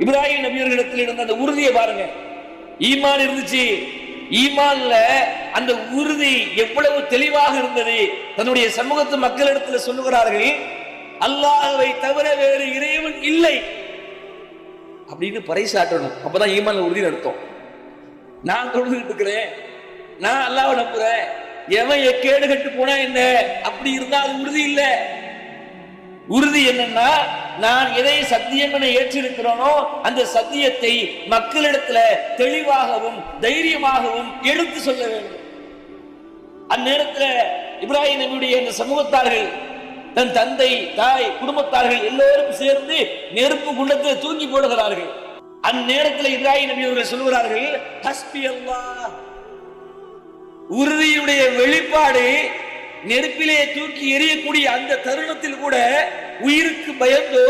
இப்ராஹிம் நபியர்களிடத்தில் இருந்த அந்த உறுதியை பாருங்க. ஈமான் இருந்துச்சு. ஈமான்ல அந்த உறுதி எவ்வளவு தெளிவாக இருந்தது. தன்னுடைய சமூகத்து மக்களிடத்தில் சொல்லுகிறார்கள் அல்லாஹவை தவிர வேறு இறைவன் இல்லை. அப்படின்னு பறைசாட்டணும் அப்பதான் ஈமான்ல உறுதி நடத்தும் நான் தொழுதுகிட்டு இருக்கிறேன். நான் அல்லாவை நம்புறேன். எவன் கேடு கட்டு போனா என்ன? அப்படி இருந்தா அது உறுதி இல்லை. உறுதி என்னன்னா நான் எதை சத்தியம் என ஏற்றிருக்கிறேனோ அந்த சத்தியத்தை மக்களிடத்துல தெளிவாகவும் தைரியமாகவும் எடுத்து சொல்ல வேண்டும். அந்நேரத்துல இப்ராஹிம் நபியுடைய இந்த சமூகத்தார்கள் தன் தந்தை தாய் குடும்பத்தார்கள் எல்லோரும் சேர்ந்து நெருப்பு குண்டத்தில் தூங்கி போடுகிறார்கள். அந்நேரத்தில் இப்ராஹிம் நபி அவர்கள் சொல்கிறார்கள் ஹஸ்பி அல்லாஹ் உறுதியுடைய வெளிப்பாடு நெருப்பிலே தூக்கி எரியக்கூடிய அந்த தருணத்தில் கூட உயிருக்கு பயந்தோ